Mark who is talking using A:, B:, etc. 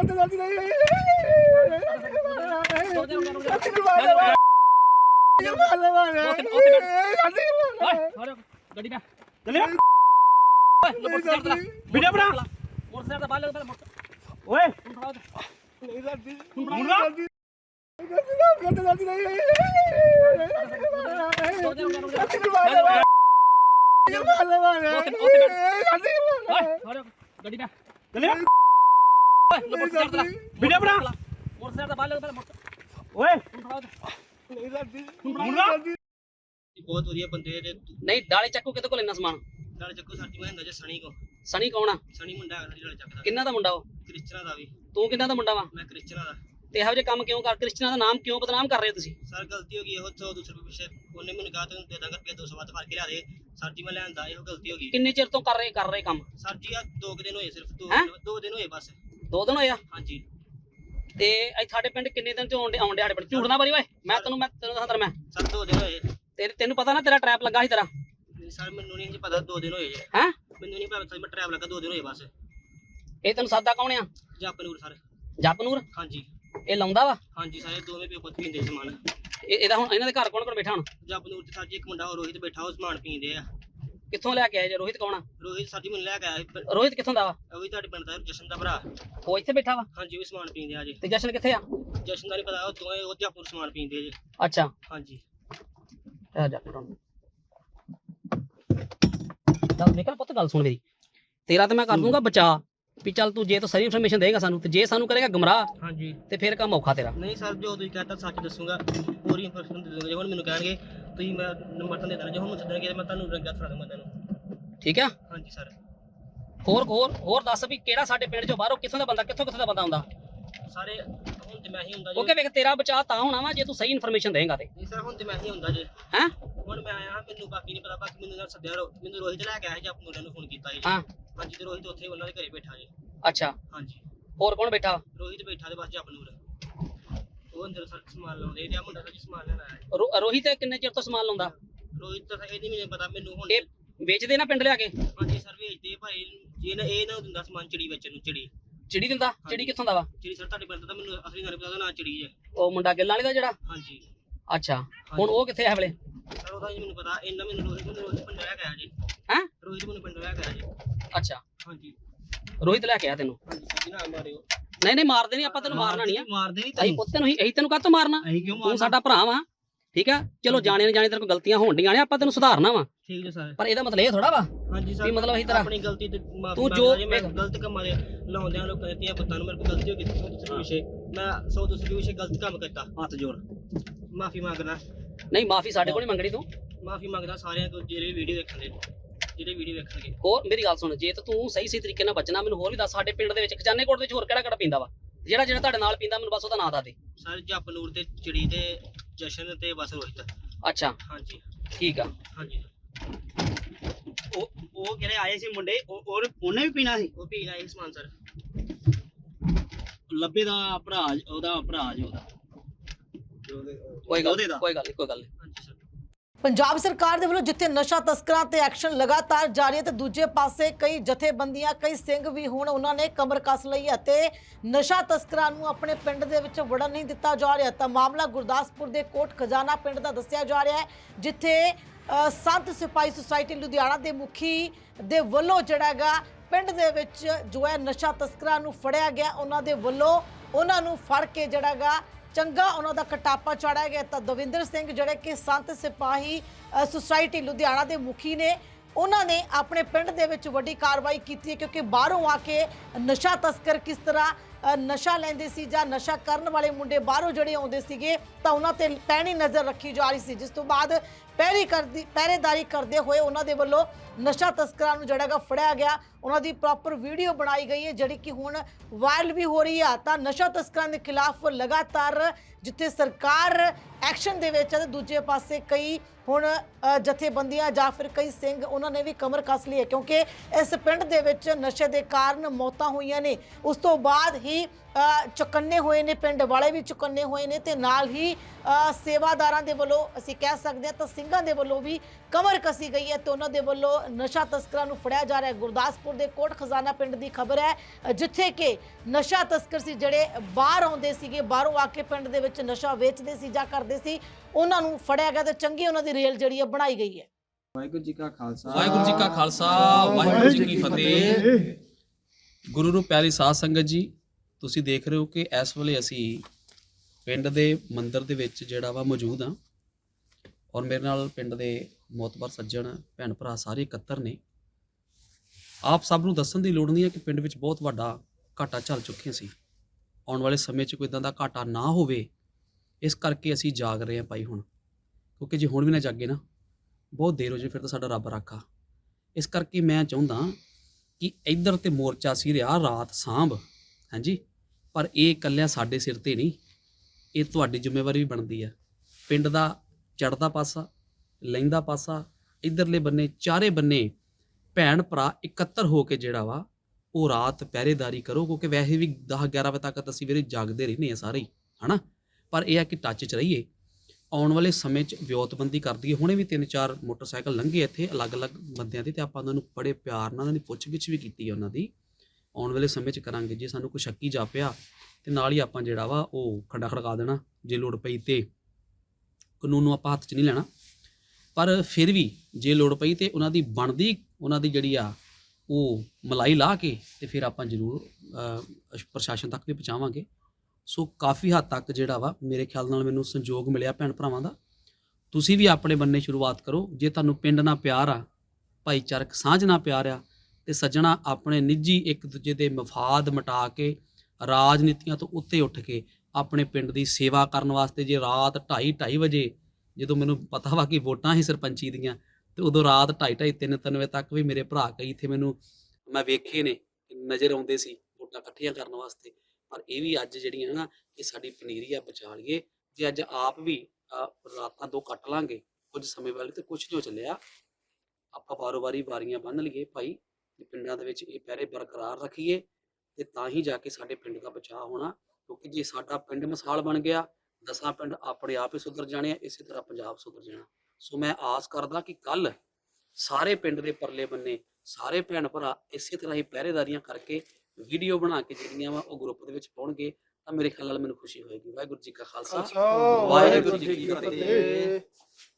A: ਗੱਡੀ ਦਾ ਨਹੀਂ
B: ਗੱਡੀ ਦਾ ਚੱਲੇ ਵੀਡੀਓ ਬਣਾ ਮੋਟਰਸਾਈਕਲ ਦਾ ਬਾਹਰ ਲੱਗ ਪਹਿਲਾਂ ਓਏ
A: ਨਹੀਂ ਲੱਗਦੀ
B: ਮੁੰਡਾ
A: ਗੱਡੀ ਦਾ ਨਹੀਂ
B: ਗੱਡੀ ਦਾ ਚੱਲੇ ਮੋਟਰਸਾਈਕਲ ਦਾ ਵੀਡੀਓ ਬਣਾ। ਮੋਟਰਸਾਈਕਲ ਦਾ ਬਾਹਰ ਲੱਗ ਪਹਿਲਾਂ ਓਏ।
A: ਨਹੀਂ ਲੱਗਦੀ
B: ਮੁੰਡਾ
C: ਬਹੁਤ ਵਧੀਆ ਬੰਦੇ ਤੇ।
B: ਨਹੀਂ ਡਾਲੇ ਚੱਕੂ ਕਿਤੇ ਕੋਲ ਇੰਨਾ ਸਮਾਨ?
C: ਨਾਲ ਚੱਕੋ ਸਾਡੀ ਮਹਿੰਗਾ ਜੇ ਸਣੀ ਕੋ।
B: ਸਣੀ ਕੌਣ ਆ?
C: ਸਣੀ ਮੁੰਡਾ ਹੈਗਾ ਸਾਡੀ ਨਾਲ ਚੱਕਦਾ।
B: ਕਿੰਨਾ ਦਾ ਮੁੰਡਾ ਉਹ?
C: ਕ੍ਰਿਸਚਨਾਂ ਦਾ ਵੀ।
B: ਤੂੰ ਕਿੰਨਾ ਦਾ ਮੁੰਡਾ ਵਾ?
C: ਮੈਂ ਕ੍ਰਿਸਚਨਾਂ ਦਾ।
B: ਤੇ ਇਹੋ ਜਿਹੇ ਕੰਮ ਕਿਉਂ ਕਰ ਕ੍ਰਿਸਚਨਾਂ ਦਾ ਨਾਮ ਕਿਉਂ ਬਦਨਾਮ ਕਰ ਰਹੇ ਹੋ ਤੁਸੀਂ?
C: ਸਰ ਗਲਤੀ ਹੋ ਗਈ ਇਹੋ 100 200 ਰੁਪਏ ਪਿੱਛੇ। ਉਹਨੇ ਮੈਨੂੰ ਕਹਾ ਤੈਨੂੰ ਦੇ ਦਾਂਗਾ ਰੁਪਏ 200 ਵੱਧ ਫੜ ਕੇ ਲਿਆ ਦੇ। ਸਰ ਜੀ ਮੈਂ ਲੈਂਦਾ ਇਹੋ ਗਲਤੀ ਹੋ ਗਈ।
B: ਕਿੰਨੇ ਚਿਰ ਤੋਂ ਕਰ ਰਹੇ ਕਰ ਰਹੇ ਕੰਮ?
C: ਸਰ ਜੀ ਆ ਦੋ ਕੁ ਦਿਨ ਹੋਏ ਸਿਰਫ ਦੋ
B: ਹੈਂ?
C: ਦੋ ਦਿਨ ਹੋਏ ਬਸ।
B: ਦੋ ਦਿਨ ਹੋਏ ਆ?
C: ਹਾਂਜੀ।
B: ਤੇ ਇੱਥੇ ਸਾਡੇ ਪਿੰਡ ਕਿੰਨੇ ਦਿਨ ਤੋਂ ਆਉਂਦੇ ਆਉਂਦੇ ਸਾਡੇ ਪਿੰਡ ਝੂਠ ਨਾ ਬਰੀ ਓਏ। ਮੈਂ ਤੈਨੂੰ ਮੈਂ ਤੈਨੂੰ ਦੱਸਾਂ ਤੇਰਾ ਮੈਂ।
C: ਸਰ ਦੋ ਦਿਨ ਹੋਏ
B: ਤੇ ਤੈਨੂੰ ਪਤਾ ਨਾ ਤੇਰਾ ਟ੍ਰੈਪ ਲੱਗਾ ਸੀ ਤੇਰਾ।
C: ਸਰ ਮੈਨੂੰ ਨਹੀਂ ਜੀ ਪਤਾ ਦੋ ਦਿਨ ਹੋਏ ਜੇ।
B: ਹੈ?
C: ਮੈਨੂੰ ਨਹੀਂ ਪਤਾ ਮੈਂ ਟਰੈਵਲ ਲੱਗਾ ਦੋ ਦਿਨ ਹੋਏ ਬਸ।
B: ਇਹ ਤੈਨੂੰ ਸਾਦਾ ਕੌਣ ਆ?
C: ਜਾਪਨੂਰ ਸਰ।
B: ਜਪਨੂਰ?
C: ਹਾਂਜੀ।
B: ਇਹ ਲਾਉਂਦਾ ਵਾ?
C: ਹਾਂਜੀ ਸਾਰੇ ਦੋਵੇਂ ਪਿਓ ਪੁੱਤ ਪੀਂਦੇ ਸਮਾਨ।
B: ਇਹ- ਇਹਦਾ ਹੁਣ ਇਹਨਾਂ ਦੇ ਘਰ ਕੌਣ ਕੌਣ ਬੈਠਾ ਹੁਣ?
C: ਜਾਪਨੂਰ ਤੇ ਸਰ ਜੀ ਇੱਕ ਮੁੰਡਾ ਹੋਰ ਰੋਹਿਤ ਬੈਠਾ ਉਹ ਸਮਾਨ ਪੀਂਦੇ ਆ।
B: ਕਿੱਥੋਂ ਲੈ ਕੇ ਆਏ ਜੇ ਰੋਹਿਤ ਕੌਣ ਆ?
C: ਰੋਹਿਤ ਜੀ ਮੈਨੂੰ ਲੈ ਕੇ ਆਇਆ ਸੀ, ਪ-
B: ਰੋਹਿਤ ਕਿੱਥੋਂ ਦਾ ਵਾ?
C: ਉਹ ਵੀ ਤੁਹਾਡੇ ਪਿੰਡ ਦਾ ਜਸ਼ਨ ਦਾ ਭਰਾ।
B: ਉਹ ਇੱਥੇ ਬੈਠਾ ਵਾ?
C: ਹਾਂਜੀ ਉਹ ਵੀ ਸਮਾਨ ਪੀਂਦੇ ਆ ਜੀ।
B: ਤੇ ਜਸ਼ਨ ਕਿੱਥੇ ਆ?
C: ਜਸ਼ਨ ਦਾ ਨਹੀਂ ਪਤਾ ਉਹ ਦੋਵੇਂ ਉਹ ਜਾਪੂਰ ਸਮਾਨ ਪੀਂਦੇ ਜੀ।
B: ਅੱਛਾ।
C: ਹਾਂਜੀ।
B: ਆ ਜਾ ਗੱਲ ਨਿਕਲ ਪੁੱਤ ਗੱਲ ਸੁਣ ਮੇਰੀ। ਤੇਰਾ ਤੇ ਮੈਂ ਕਰ ਦੂੰਗਾ ਬਚਾ ਵੀ ਚੱਲ ਤੂੰ ਜੇ ਤੂੰ ਸਹੀ ਇਨਫੋਰਮੇਸ਼ਨ ਦੇਗਾ ਸਾਨੂੰ ਤੇ ਜੇ ਸਾਨੂੰ ਕਰੇਗਾ ਗਮਰਾਹ
C: ਹਾਂਜੀ।
B: ਤੇ ਫਿਰ ਕੰਮ ਔਖਾ ਤੇਰਾ।
C: ਨਹੀਂ ਸਰ ਜੋ ਤੁਸੀਂ ਕਹਤਾ ਸੱਚ ਦੱਸੂਗਾ ਪੂਰੀ ਇਨਫੋਰਮੇਸ਼ਨ ਦੇ ਦੂੰਗਾ ਜੇ ਹੁਣ ਮੈਨੂੰ ਕਹਿਣਗੇ ਤੁਸੀਂ ਮੈਂ ਨੰਬਰ ਤਾਂ ਦੇ ਦੇਣਾ ਜੇ ਹੁਣ ਮੈਨੂੰ ਸੱਦਣਗੇ ਤਾਂ ਮੈਂ ਤੁਹਾਨੂੰ ਰੰਗਾ ਫੜਾ ਦੂੰਗਾ ਤੁਹਾਨੂੰ
B: ਠੀਕ ਆ?
C: ਹਾਂਜੀ ਸਰ।
B: ਹੋਰ ਹੋਰ ਹੋਰ ਦੱਸ ਵੀ ਕਿਹੜਾ ਸਾਡੇ ਪਿੰਡ ਚੋਂ ਬਾਹਰੋਂ ਕਿੱਥੋਂ ਦਾ ਬੰਦਾ ਕਿੱਥੋਂ ਕਿੱਥੋਂ ਦਾ ਬੰਦਾ ਹੁੰਦਾ
C: ਸਾਰੇ ਹੁਣ ਤੇ ਮੈਂ ਹੀ ਹੁੰਦਾ ਜੀ।
B: ਓਕੇ ਵੇਖ ਤੇਰਾ ਬਚਾ ਤਾਂ ਹੋਣਾ ਵਾ ਜੇ ਤੂੰ ਸਹੀ ਇਨਫੋਰਮੇਸ਼ਨ ਦੇਗਾ ਤੇ।
C: ਨਹੀਂ ਸਰ ਹੁਣ ਤੇ ਮੈਂ ਹੀ ਹੁੰਦਾ ਜੀ।
B: ਹੈਂ?
C: ਹੁਣ ਮੈਂ ਆਇਆ ਮੈਨੂੰ ਬਾਕੀ ਨਹੀਂ ਪਤਾ ਬਾਕੀ ਮੈਨੂੰ ਨਾਲ ਸੱਦਿਆ ਰੋ- ਮੈਨੂੰ ਰੋਹਿਤ ਲੈ ਕੇ ਆਇਆ ਜੀ ਆਪ ਮੁੰਡਿਆਂ ਨੂੰ ਫੋਨ ਕੀਤਾ ਜੀ।
B: ਹਾਂ।
C: ਹਾਂਜੀ ਤੇ ਰੋਹਿਤ ਉੱਥੇ ਉਹਨਾਂ ਦੇ ਘਰੇ ਬੈਠਾ ਜੀ।
B: ਅੱਛਾ।
C: ਹਾਂਜੀ।
B: ਹੋਰ ਕੌਣ ਬੈਠਾ?
C: ਰੋਹਿਤ ਬੈਠਾ ਤੇ ਬਸ ਜਪਨੂਰ ਉਹ ਅੰਦਰ ਸਰ ਸਮਾਨ ਲਾਉਂਦੇ ਤੇ ਆ ਮੁੰਡਾ ਤਾਂ ਜੀ ਸਮਾਨ ਲੈਣ ਆਇਆ ਜੀ।
B: ਰੋ- ਰੋਹਿਤ ਕਿੰਨੇ ਚਿਰ ਤੋਂ ਸਮਾਨ ਲਾਉਂਦਾ?
C: ਰੋਹਿਤ ਤਾਂ ਇਹ ਨਹੀਂ ਮੈਨੂੰ ਪਤਾ ਮੈਨੂੰ ਹੁਣ
B: ਇਹ ਵੇਚਦੇ ਨਾ ਪਿੰਡ ਲਿਆ ਕੇ?
C: ਹਾਂਜੀ ਸਰ ਵੇਚਦੇ ਭਾਈ। ਜੇ ਨਾ ਇਹ ਨਾ ਦਿੰਦਾ ਸਮਾਨ ਚਿੜੀ ਵੇਚਣ ਨੂੰ ਚਿੜੀ।
B: ਚਿੜੀ ਦਿੰਦਾ? ਚਿੜੀ ਕਿੱਥੋਂ ਦਾ ਵਾ?
C: ਚਿੜੀ ਸਰ ਤੁਹਾਡੇ ਪਿੰਡ ਦਾ ਮੈਨੂੰ ਅਸਲੀ ਨਾਮ ਪਤਾ ਉਹਦਾ ਨਾਂ ਚਿੜੀ ਹੈ।
B: ਉਹ ਮੁੰਡਾ ਗਿੱਲਾਂ ਵਾਲੇ ਦਾ ਜਿਹੜਾ?
C: ਹਾਂਜੀ।
B: ਅੱਛਾ। ਹੁਣ ਉਹ ਕਿੱਥੇ ਹੈ ਹਵਲੇ?
C: ਸਰ ਉਹਦਾ ਜੀ ਮੈਨੂੰ ਪਤਾ ਇੰਨਾ ਮੈਨੂੰ ਰੋਹਿਤ ਮੈਨੂੰ ਰੋਹਿਤ ਪਿੰਡ ਕੇ ਆਇਆ ਜੀ।
B: ਹੈਂ?
C: ਰੋਹਿਤ ਮੈਨੂੰ ਪਿੰਡ ਕੇ ਆਇਆ ਜੀ।
B: ਅੱਛਾ।
C: ਹਾਂਜੀ।
B: ਰੋਹਿਤ ਲੈ ਕੇ ਆ ਤੈਨੂੰ।
C: ਹਾਂਜੀ ਸਰ ਨਾ ਮਾਰਿਓ।
B: ਨਹੀਂ ਨਹੀਂ ਮਾਰਦੇ ਨਹੀਂ ਆਪਾਂ ਤੈਨੂੰ ਮਾਰਨਾ ਨਹੀਂ ਆ।
C: ਮਾਰਦੇ ਨਹੀਂ
B: ਅਸੀਂ ਪੁੱਤ ਤੈਨੂੰ ਅਸੀਂ ਅਸੀਂ ਤੈਨੂੰ ਕਾਹਤੋਂ ਮਾਰਨਾ?
C: ਅਸੀਂ ਕਿਉਂ
B: ਤੂੰ ਸਾਡਾ ਭਰਾ ਵਾ ਠੀਕ ਆ? ਚਲੋ ਜਾਣੇ ਨਾ ਜਾਣੇ ਤੇਰੇ ਕੋਲ ਗਲਤੀਆਂ ਹੋਣ ਡੀਆਂ ਨੇ ਆਪਾਂ ਤੈਨੂੰ ਸੁਧਾਰਨਾ ਵਾ।
C: ਠੀਕ ਹੈ ਸਰ।
B: ਪਰ ਇਹਦਾ ਮਤਲਬ ਇਹ ਥੋੜਾ ਵਾ
C: ਹਾਂਜੀ ਸਰ
B: ਵੀ ਮਤਲਬ ਅਸੀਂ ਤੇਰਾ-
C: ਆਪਣੀ ਗਲਤੀ ਤੇ ਮਾਫੀ
B: ਤੂੰ ਜੋ-
C: ਮੈਂ ਗਲਤ ਕੰਮਾਂ ਦੇ ਲਾਉਂਦਿਆਂ ਲੋਕਾਂ ਦੇ ਧੀਆਂ ਪੁੱਤਾਂ ਨੂੰ ਮੇਰੇ ਕੋਲ ਗਲਤੀ ਹੋ ਗਈ ਸੀ ਦੂਸਰੇ ਵਿਸ਼ੇ ਮੈਂ ਸੌ ਦੂਸਰੇ ਵਿਸ਼ੇ ਗਲਤ ਕੰਮ ਕੀਤਾ।
B: ਹੱਥ ਜੋੜ।
C: ਮਾਫੀ ਮੰਗਦਾ।
B: ਨਹੀਂ ਮਾਫੀ ਸਾਡੇ ਕੋਲ ਨਹੀਂ ਮੰਗਣੀ ਤੂੰ।
C: ਮਾਫੀ ਮੰਗਦਾ ਸਾਰਿਆਂ ਕੋਲ ਜਿਹੜੇ ਵੀਡੀਓ ਦੇਖਣਗੇ ਜਿਹੜੇ ਵੀਡੀਓ ਵੇਖਣਗੇ।
B: ਹੋਰ ਮੇਰੀ ਗੱਲ ਸੁਣ ਜੇ ਤਾਂ ਤੂੰ ਸਹੀ ਸਹੀ ਤਰੀਕੇ ਨਾਲ ਬਚਣਾ ਮੈਨੂੰ ਹੋਰ ਵੀ ਦੱਸ ਸਾਡੇ ਪਿੰਡ ਦੇ ਵਿੱਚ ਖਜ਼ਾਨੇ ਕੋਟ ਦੇ ਵਿੱਚ ਹੋਰ ਕਿਹੜਾ ਕਿਹੜਾ ਪੀਂਦਾ ਵਾ? ਜਿਹੜਾ ਜਿਹੜਾ ਤੁਹਾਡੇ ਨਾਲ ਪੀਂਦਾ ਮੈਨੂੰ ਬਸ ਉਹਦਾ ਨਾਂ ਦੱਸ ਦੇ।
C: ਸਰ ਜਪਨੂਰ ਤੇ ਚਿੜੀ ਤੇ ਜਸ਼ਨ ਤੇ ਬਸ ਰੋਹਿਤ।
B: ਅੱਛਾ।
C: ਹਾਂਜੀ।
B: ਠੀਕ ਆ।
C: ਹਾਂਜੀ।
D: ਉਹ ਉਹ ਜਿਹੜੇ ਆਏ ਸੀ ਮੁੰਡੇ? ਉਹ ਉਹ- ਉਹਨੇ ਵੀ ਪੀਣਾ ਸੀ?
C: ਉਹ ਪੀ ਲਾਈ ਸਮਾਨ ਸਰ।
D: ਲੱਭੇ ਦਾ ਭਰਾ ਉਹਦਾ ਭਰਾ ਜੀ ਉਹਦਾ।
B: ਕੋਈ ਗੱਲ। ਕੋਈ ਗੱਲ ਨਹੀਂ ਕੋਈ ਗੱਲ
E: ਪੰਜਾਬ ਸਰਕਾਰ ਦੇ ਵੱਲੋਂ ਜਿੱਥੇ ਨਸ਼ਾ ਤਸਕਰਾਂ ਤੇ ਐਕਸ਼ਨ ਲਗਾਤਾਰ ਜਾਰੀ ਹੈ ਤੇ ਦੂਜੇ ਪਾਸੇ ਕਈ ਜਥੇਬੰਦੀਆਂ, ਕਈ ਸਿੰਘ ਵੀ ਹੁਣ ਉਹਨਾਂ ਨੇ ਕਮਰ ਕੱਸ ਲਈ ਹੈ ਤੇ ਨਸ਼ਾ ਤਸਕਰਾਂ ਨੂੰ ਆਪਣੇ ਪਿੰਡ ਦੇ ਵਿੱਚ ਵੜਨ ਨਹੀਂ ਦਿੱਤਾ ਜਾ ਰਿਹਾ। ਤਾਂ ਮਾਮਲਾ ਗੁਰਦਾਸਪੁਰ ਦੇ ਕੋਟ ਖਜ਼ਾਨਾ ਪਿੰਡ ਦਾ ਦੱਸਿਆ ਜਾ ਰਿਹਾ ਹੈ, ਜਿੱਥੇ ਸੰਤ ਸਿਪਾਹੀ ਸੁਸਾਇਟੀ ਲੁਧਿਆਣਾ ਦੇ ਮੁਖੀ ਦੇ ਵੱਲੋਂ ਜਿਹੜਾ ਹੈਗਾ ਪਿੰਡ ਦੇ ਵਿੱਚ ਜੋ ਹੈ ਨਸ਼ਾ ਤਸਕਰਾਂ ਨੂੰ ਫੜਿਆ ਗਿਆ। ਉਹਨਾਂ ਦੇ ਵੱਲੋਂ ਉਹਨਾਂ ਨੂੰ ਫੜ ਕੇ ਜਿਹੜਾ ਹੈਗਾ ਚੰਗਾ ਉਹਨਾਂ ਦਾ ਕਟਾਪਾ ਚੜਾਇਆ ਗਿਆ ਤਾਂ ਦਵਿੰਦਰ ਸਿੰਘ ਜਿਹੜੇ ਕਿ ਸੰਤ ਸਿਪਾਹੀ ਸੁਸਾਇਟੀ ਲੁਧਿਆਣਾ ਦੇ ਮੁਖੀ ਨੇ, ਉਹਨਾਂ ਨੇ ਆਪਣੇ ਪਿੰਡ ਦੇ ਵਿੱਚ ਵੱਡੀ ਕਾਰਵਾਈ ਕੀਤੀ ਹੈ ਕਿਉਂਕਿ ਬਾਹਰੋਂ ਆ ਕੇ ਨਸ਼ਾ ਤਸਕਰ ਕਿਸ ਤਰ੍ਹਾਂ ਨਸ਼ਾ ਲੈਂਦੇ ਸੀ ਜਾਂ ਨਸ਼ਾ ਕਰਨ ਵਾਲੇ ਮੁੰਡੇ ਬਾਹਰੋਂ ਜਿਹੜੇ ਆਉਂਦੇ ਸੀਗੇ ਤਾਂ ਉਹਨਾਂ ਤੇ ਪੈਣੀ ਨਜ਼ਰ ਰੱਖੀ ਜਾ ਰਹੀ ਸੀ। ਜਿਸ ਤੋਂ ਬਾਅਦ ਪਹਿਰੀ ਕਰਦੀ, ਪਹਿਰੇਦਾਰੀ ਕਰਦੇ ਹੋਏ ਉਹਨਾਂ ਦੇ ਵੱਲੋਂ ਨਸ਼ਾ ਤਸਕਰਾਂ ਨੂੰ ਜਿਹੜਾ ਹੈਗਾ ਫੜਿਆ ਗਿਆ। ਉਹਨਾਂ ਦੀ ਪ੍ਰੋਪਰ ਵੀਡੀਓ ਬਣਾਈ ਗਈ ਹੈ, ਜਿਹੜੀ ਕਿ ਹੁਣ ਵਾਇਰਲ ਵੀ ਹੋ ਰਹੀ ਆ। ਤਾਂ ਨਸ਼ਾ ਤਸਕਰਾਂ ਦੇ ਖਿਲਾਫ ਲਗਾਤਾਰ ਜਿੱਥੇ ਸਰਕਾਰ ਐਕਸ਼ਨ ਦੇ ਵਿੱਚ ਹੈ ਤੇ ਦੂਜੇ ਪਾਸੇ ਕਈ ਹੁਣ ਜਥੇਬੰਦੀਆਂ ਜਾਂ ਫਿਰ ਕਈ ਸਿੰਘ, ਉਹਨਾਂ ਨੇ ਵੀ ਕਮਰ ਕੱਸ ਲਈ ਹੈ। ਕਿਉਂਕਿ ਇਸ ਪਿੰਡ ਦੇ ਵਿੱਚ ਨਸ਼ੇ ਦੇ ਕਾਰਨ ਮੌਤਾਂ ਹੋਈਆਂ ਨੇ। ਉਸ ਤੋਂ ਬਾਅਦ ਹੀ ਅ, ਚੁਕੰਨੇ ਹੋਏ ਨੇ ਪਿੰਡ ਵਾਲੇ ਵੀ ਚੁਕੰਨੇ ਹੋਏ ਨੇ ਤੇ ਨਾਲ ਹੀ ਅ, ਸੇਵਾਦਾਰਾਂ ਦੇ ਵੱਲੋਂ ਅਸੀਂ ਕਹਿ ਸਕਦੇ ਹਾਂ ਤਾਂ ਸਿੰਘਾਂ ਦੇ ਵੱਲੋਂ ਵੀ ਕਮਰ ਕਸੀ ਗਈ ਹੈ ਤੇ ਉਹਨਾਂ ਦੇ ਵੱਲੋਂ ਨਸ਼ਾ ਤਸਕਰਾਂ ਨੂੰ ਫੜਿਆ ਜਾ ਰਿਹਾ ਹੈ। ਗੁਰਦਾਸਪੁਰ ਦੇ ਕੋਟ ਖਜ਼ਾਨਾ ਪਿੰਡ ਦੀ ਖਬਰ ਹੈ ਅ, ਜਿੱਥੇ ਕਿ ਨਸ਼ਾ ਤਸਕਰ ਸੀ ਜਿਹੜੇ ਬਾਹਰ ਆਉਂਦੇ ਸੀਗੇ ਬਾਹਰੋਂ ਆ ਕੇ ਪਿੰਡ ਦੇ ਵਿੱਚ ਨਸ਼ਾ ਵੇਚਦੇ ਸੀ ਜਾਂ ਕਰਦੇ ਸੀ ਉਹਨਾਂ ਨੂੰ ਫੜਿਆ ਗਿਆ ਤੇ ਚੰਗੀ ਉਹਨਾਂ ਦੀ ਰੇਲ ਜਿਹੜੀ ਹੈ ਬਣਾਈ ਗਈ ਹੈ।
F: ਵਾਹਿਗੁਰੂ ਜੀ ਕਾ ਖਾਲਸਾ।
G: ਵਾਹਿਗੁਰੂ ਜੀ ਕਾ ਖਾਲਸਾ ਵਾਹਿਗੁਰੂ ਜੀ ਕੀ ਫਤਿਹ। ਗੁਰੂ ਨੂੰ ਪਿਆਰੀ ਸਾਧ ਸੰਗਤ ਜੀ ਤੁਸੀਂ ਦੇਖ ਰਹੇ ਹੋ ਕਿ ਇਸ ਵੇਲੇ ਅਸੀਂ ਪਿੰਡ ਦੇ ਮੰਦਿਰ ਦੇ ਵਿੱਚ ਜਿਹੜਾ ਵਾ ਮੌਜੂਦ ਆ ਔਰ ਮੇਰੇ ਨਾਲ ਪਿੰਡ ਦੇ ਮੋਤਬਰ ਸੱਜਣ, ਭੈਣ ਭਰਾ ਸਾਰੇ ਇਕੱਤਰ ਨੇ। ਆਪ ਸਭ ਨੂੰ ਦੱਸਣ ਦੀ ਲੋੜ ਨਹੀਂ ਹੈ ਕਿ ਪਿੰਡ ਵਿੱਚ ਬਹੁਤ ਵੱਡਾ ਘਾਟਾ ਚੱਲ ਚੁੱਕੇ ਸੀ। ਆਉਣ ਵਾਲੇ ਸਮੇਂ 'ਚ ਕੋਈ ਇਦਾਂ ਦਾ ਘਾਟਾ ਨਾ ਹੋਵੇ, ਇਸ ਕਰਕੇ ਅਸੀਂ ਜਾਗ ਰਹੇ ਹਾਂ ਭਾਈ ਹੁਣ। ਕਿਉਂਕਿ ਜੇ ਹੁਣ ਵੀ ਨਾ ਜਾਗੇ ਨਾ, ਬਹੁਤ ਦੇਰ ਹੋ ਜੇ ਫਿਰ ਤਾਂ ਸਾਡਾ ਰੱਬ ਰਾਖਾ। ਇਸ ਕਰਕੇ ਮੈਂ ਚਾਹੁੰਦਾ ਕਿ ਇੱਧਰ ਤੇ ਮੋਰਚਾ ਸੀ ਰਿਹਾ ਰਾਤ ਸਾਂਭ ਹਾਂਜੀ ਪਰ ਇਹ ਇਕੱਲਿਆਂ ਸਾਡੇ ਸਿਰ ਤੇ ਨਹੀਂ, ਇਹ ਤੁਹਾਡੀ ਜ਼ਿੰਮੇਵਾਰੀ ਵੀ ਬਣਦੀ ਹੈ ਪਿੰਡ ਦਾ ਚੜਦਾ ਪਾਸਾ, ਲੈਂਦਾ ਪਾਸਾ, ਇਧਰਲੇ ਬੰਨੇ, ਚਾਰੇ ਬੰਨੇ ਭੈਣ ਭਰਾ ਇਕੱਤਰ ਹੋ ਕੇ ਜਿਹੜਾ ਵਾ, ਉਹ ਰਾਤ ਪਹਿਰੇਦਾਰੀ ਕਰੋ, ਕਿਉਂਕਿ ਵੈਸੇ ਵੀ 10 11 ਵਜੇ ਤੱਕ ਤਾਂ ਅਸੀਂ ਵੀਰੇ ਜਾਗਦੇ ਰਹਿੰਦੇ ਆ ਸਾਰੇ ਹੀ, ਹਨਾ? ਪਰ ਇਹ ਆ ਕਿ ਟੱਚ 'ਚ ਰਹੀਏ। ਆਉਣ ਵਾਲੇ ਸਮੇਂ 'ਚ ਵਿਉਤਬੰਦੀ ਕਰਦੀ ਹੈ ਹੁਣੇ ਵੀ ਤਿੰਨ ਚਾਰ ਮੋਟਰਸਾਈਕਲ ਲੰਘੇ ਇੱਥੇ, ਅਲੱਗ-ਅਲੱਗ ਬੰਦਿਆਂ ਦੇ, ਤੇ ਆਪਾਂ ਉਹਨਾਂ ਨੂੰ ਬੜੇ ਪਿਆਰ ਨਾਲ ਉਹਨਾਂ ਦੀ ਪੁੱਛਗਿੱਛ ਵੀ ਕੀਤੀ ਹੈ ਉਹਨਾਂ ਦੀ। ਆਉਣ ਵਾਲੇ ਸਮੇਂ 'ਚ ਕਰਾਂਗੇ। ਜੇ ਸਾਨੂੰ ਕੋਈ ਸ਼ੱਕੀ ਜਾਪਿਆ ਤੇ ਨਾਲ ਹੀ ਆਪਾਂ ਜਿਹੜਾ ਵਾ ਉਹ ਖੱਡਾ ਖੜਕਾ ਦੇਣਾ ਜੇ ਲੋੜ ਪਈ ਤੇ। ਕਾਨੂੰਨ ਨੂੰ ਆਪਾਂ ਹੱਥ 'ਚ ਨਹੀਂ ਲੈਣਾ। ਪਰ ਫਿਰ ਵੀ ਜੇ ਲੋੜ ਪਈ ਤੇ ਉਹਨਾਂ ਦੀ ਬਣਦੀ, ਉਹਨਾਂ ਦੀ ਜਿਹੜੀ ਆ ਉਹ ਮਲਾਈ ਲਾ ਕੇ ਤੇ ਫਿਰ ਆਪਾਂ ਜ਼ਰੂਰ ਪ੍ਰਸ਼ਾਸਨ ਤੱਕ ਵੀ ਪਹੁੰਚਾਵਾਂਗੇ। ਸੋ ਕਾਫੀ ਹੱਦ ਤੱਕ ਜਿਹੜਾ ਵਾ ਮੇਰੇ ਖਿਆਲ ਨਾਲ ਮੈਨੂੰ ਸੰਯੋਗ ਮਿਲਿਆ ਭੈਣ ਭਰਾਵਾਂ ਦਾ। ਤੁਸੀਂ ਵੀ ਆਪਣੇ ਬੰਨੇ ਸ਼ੁਰੂਆਤ ਕਰੋ। ਜੇ ਤੁਹਾਨੂੰ ਪਿੰਡ ਨਾਲ ਪਿਆਰ ਆ, ਭਾਈਚਾਰਕ ਸਾਂਝ ਨਾਲ ਪਿਆਰ ਆ ਤੇ ਸੱਜਣਾ ਆਪਣੇ ਨਿੱਜੀ ਇੱਕ ਦੂਜੇ ਦੇ ਮਫਾਦ ਮਿਟਾ ਕੇ ਰਾਜਨੀਤੀਆਂ ਤੋਂ ਉੱਤੇ ਉੱਠ ਕੇ ਆਪਣੇ ਪਿੰਡ ਦੀ ਸੇਵਾ ਕਰਨ ਵਾਸਤੇ ਜੇ ਰਾਤ 2:30 2:30 ਵਜੇ ਜਦੋਂ ਮੈਨੂੰ ਪਤਾ ਵਾ ਕਿ ਵੋਟਾਂ ਹੀ ਸਰਪੰਚੀ ਦੀਆਂ ਤੇ ਉਦੋਂ ਰਾਤ 2:30 3 3 ਵਜੇ ਤੱਕ ਵੀ ਮੇਰੇ ਭਰਾ ਕਈ ਇੱਥੇ ਮੈਨੂੰ ਮੈਂ ਵੇਖੇ ਨੇ ਨਜ਼ਰ ਆਉਂਦੇ ਸੀ ਵੋਟਾਂ ਇਕੱਠੀਆਂ ਕਰਨ ਵਾਸਤੇ। ਪਰ ਇਹ ਵੀ ਅੱਜ ਜਿਹੜੀਆਂ ਨਾ ਇਹ ਸਾਡੀ ਪਨੀਰੀ ਆ ਬਚਾ ਲਈਏ ਜੇ ਅੱਜ ਆਪ ਵੀ ਅਹ, ਰਾਤਾਂ ਦੋ ਕੱਟ ਲਾਂਗੇ ਕੁਝ ਸਮੇਂ ਵਾਲੇ ਤੇ ਕੁਝ ਜੋ ਚੱਲਿਆ ਆਪਾਂ ਵਾਰੋ ਵਾਰੀ ਵਾਰੀਆਂ ਬੰਨ ਲਈਏ। ਭਾਈ ਤੇ ਪਿੰਡਾਂ ਦੇ ਵਿੱਚ ਇਹ ਪਹਿਰੇ ਬਰਕਰਾਰ ਰੱਖੀਏ ਤੇ ਤਾਂ ਹੀ ਜਾ ਕੇ ਸਾਡੇ ਪਿੰਡ ਦਾ ਬਚਾਅ ਹੋਣਾ ਕਿਉਂਕਿ ਜੇ ਸਾਡਾ ਪਿੰਡ ਮਿਸਾਲ ਬਣ ਗਿਆ ਦਸਾਂ ਪਿੰਡ ਆਪਣੇ ਆਪ ਹੀ ਸੁਧਰ ਜਾਣੇ ਆ ਇਸੇ ਤਰ੍ਹਾਂ ਪੰਜਾਬ ਸੁਧਰ ਜਾਣਾ। ਸੋ ਮੈਂ ਆਸ ਕਰਦਾ ਕਿ ਕੱਲ ਸਾਰੇ ਪਿੰਡ ਦੇ ਪਰਲੇ ਬੰਨੇ ਸਾਰੇ ਭੈਣ ਭਰਾ ਇਸੇ ਤਰ੍ਹਾਂ ਹੀ ਪਹਿਰੇਦਾਰੀਆਂ ਕਰਕੇ ਵੀਡੀਓ ਬਣਾ ਕੇ ਜਿਹੜੀਆਂ ਵਾ ਉਹ ਗਰੁੱਪ ਦੇ ਵਿੱਚ ਪਾਉਣਗੇ ਤਾਂ ਮੇਰੇ ਖਿਆਲ ਨਾਲ ਮੈਨੂੰ ਖੁਸ਼ੀ ਹੋਏਗੀ। ਵਾਹਿਗੁਰੂ ਜੀ ਕਾ ਖਾਲਸਾ ਵਾਹਿਗੁਰੂ ਜੀ ਕੀ ਫਤਿਹ।